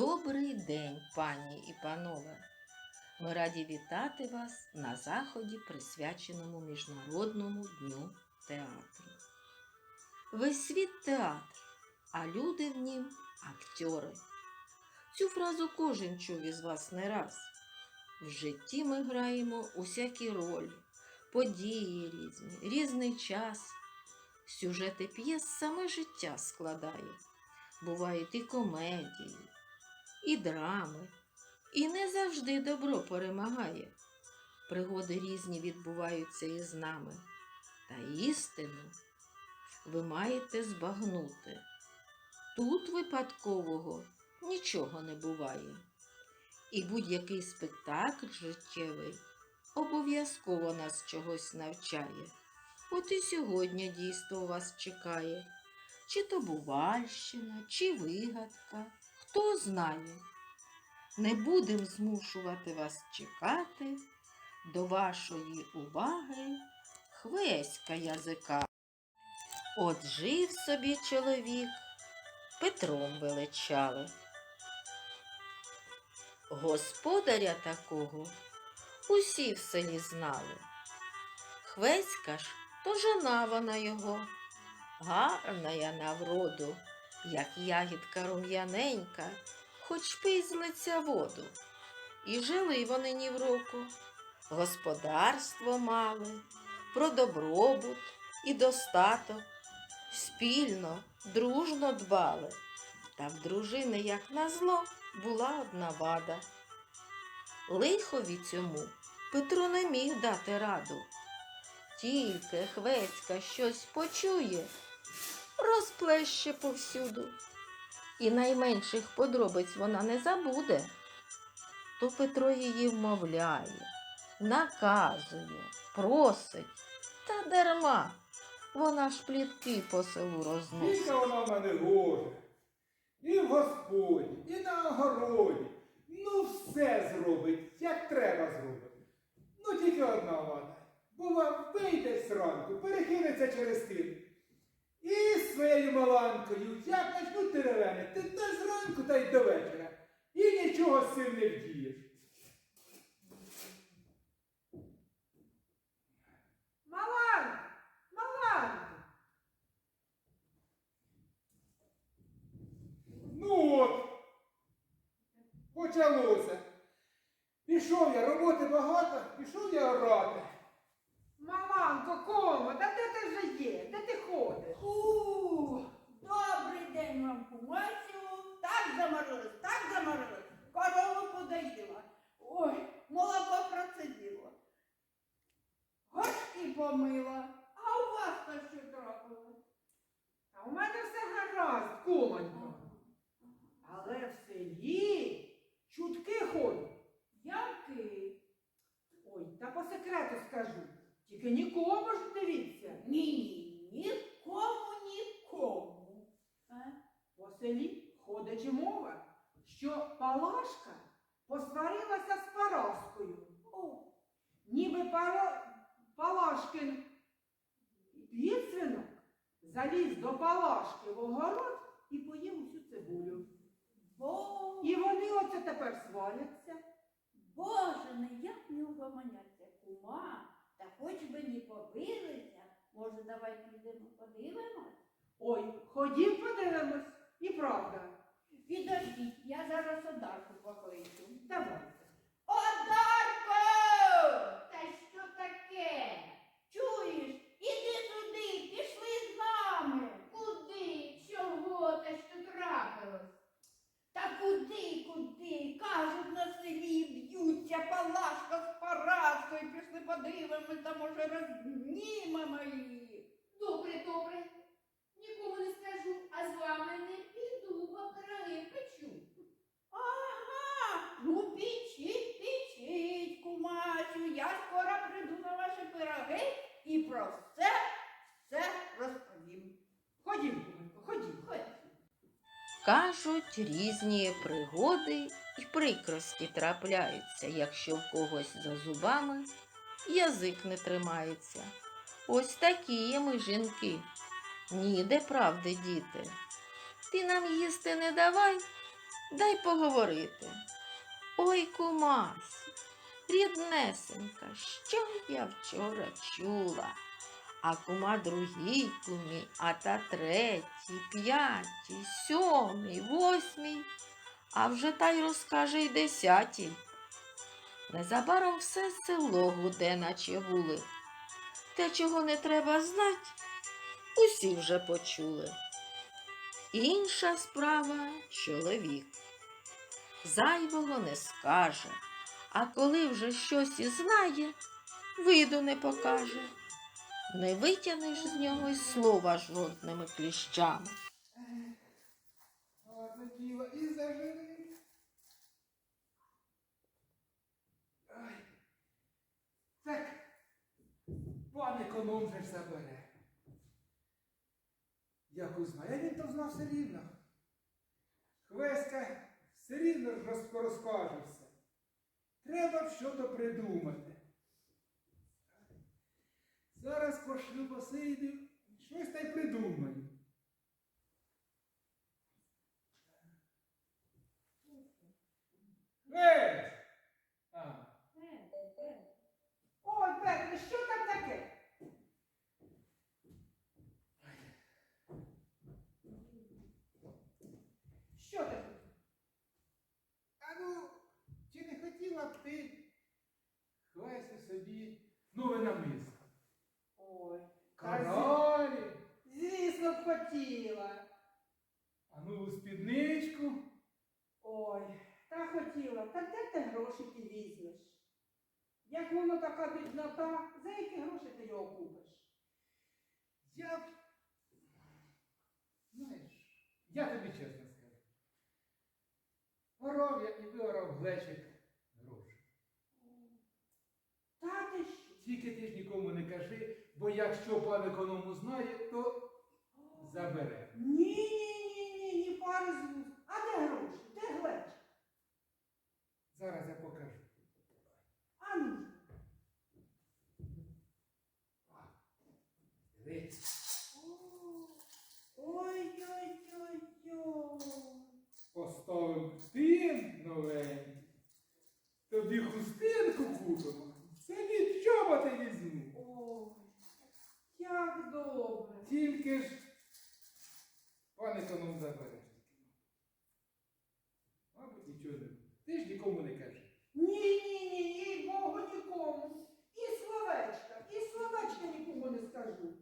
Добрий день, пані і панове! Ми раді вітати вас на заході, присвяченому Міжнародному дню театру. Весь світ театр, а люди в нім актори. Цю фразу кожен чув із вас не раз. В житті ми граємо усякі ролі, події різні, різний час. Сюжети п'єс саме життя складає. Бувають і комедії, і драми, і не завжди добро перемагає. Пригоди різні відбуваються із нами, та істину ви маєте збагнути. Тут випадкового нічого не буває. І будь-який спектакль життєвий обов'язково нас чогось навчає. От і сьогодні дійство вас чекає. Чи то бувальщина, чи вигадка, хто знає. Не будем змушувати вас чекати до вашої уваги хвеська язика. От жив собі чоловік, Петром величали. Господаря такого усі в селі знали. Хвеська ж то жона вона його, гарна я на вроду, як ягідка рум'яненька, хоч пий воду. І жили вони ні в року, господарство мали, про добробут і достаток, спільно, дружно дбали. Та в дружини, як назло, була одна вада. Лихові цьому Петро не міг дати раду. Тільки Хвеська щось почує, розплеще повсюду. І найменших подробиць вона не забуде. То Петро її вмовляє, наказує, просить, та дарма. Вона ж плітки по селу розносить. Скільки вона в мене гоже. І в господі, і на огороді. Ну все зробить, як треба зробити. Ну тільки одна вада. Бува, вийде зранку, перекинеться через тин. І своєю маланкою, як почнуть теревенити, та зранку та й до вечора. І нічого з цим не вдієш. Маланка, Маланка, Ну от, почалося. Пішов я, роботи багато, пішов я орати. Маланко, комо, та де ти вже є? У, добрий день вам, кумасю. Так заморилась, так заморилась. Корову подоїла. Ой, молоко процедила. Горшки помила. А у вас то що трапилось? А у мене все гаразд, кумонько. Але в селі чутки ходять. Який? Ой, та по секрету скажу. Тільки нікому ж дивіться. Ні, нікому, нікому. А? По селі ходить мова, що Палашка посварилася з Параскою. О, Ніби Пара... Палашкин підсвинок заліз до Палашки в огород і поїв усю цибулю. бо, І вони оце тепер сваряться. Боже, не як не угомоняться, кума. Та хоч би не побилися. Може, давай підемо подивимось? Ой, ходім подивимось. І правда. Підождіть, я зараз Одарку покличу. Давайте. Одарко! Та що таке? Чуєш? Іди сюди, пішли з нами. Куди? Чого та що трапилось? Та куди, куди? Кажуть, на селі б'ються палашка з парашкою. Пішли подивимось, та може рознімемо її. Добре, добре. Не скажу, а з вами не піду, бо пироги печу. Ага, ну пічіть, пічіть, кумасю, я скоро прийду на ваші пироги і про все, все розповім. Ходім, ходім. Ходь. Кажуть, різні пригоди і прикрості трапляються, якщо в когось за зубами язик не тримається. Ось такі є ми жінки. Ніде правди, діти. Ти нам їсти не давай, дай поговорити. Ой, кумась, ріднесенька, що я вчора чула? А кума другій кумі, а та третій, п'ятій, сьомій, восьмій, а вже та й розкаже й десятій. Незабаром все село гуде, наче вули. Те, чого не треба знать, усі вже почули. Інша справа чоловік. Зайвого не скаже, а коли вже щось і знає, виду не покаже. Не витягнеш з нього й слова жодними кліщами. Так, пан економ же ж забере. знає. Я він то знав все рівно. Хвеська все рівно розкаже все. Треба щось придумати. Зараз пошлю посидів, щось та й придумаю. Весь! А, Ой, Петре, що там таке? Що таке? а ну, чи не хотіла б ти Хвесю собі нове намисто? Ой, Королі, звісно, б хотіла. а нову спідничку. Ой, та хотіла, та де ти гроші ти візьмеш? Як воно така біднота, за які гроші ти його купиш? Я б. Знаєш, я тобі чесно скажу. Орав я і виорав глечик грошей. Та ти? Тільки ти ж нікому не кажи, бо якщо пан економу знає, то забере. Ні, ні, ні, ні, ні, пари з. А де гроші? Де глечик? Зараз я покажу. А ну. ж. Дивись. Ой-ой-ой-ой. Поставив тин новенький. Тобі хустинку купимо. Це нічого ти візьму. Ой, як добре. Тільки ж пане коном забере. Мабуть, нічого не. Ти ж нікому не кажеш. Ні, ні, ні, їй Богу нікому. І словечка, і словечка нікому не скажу.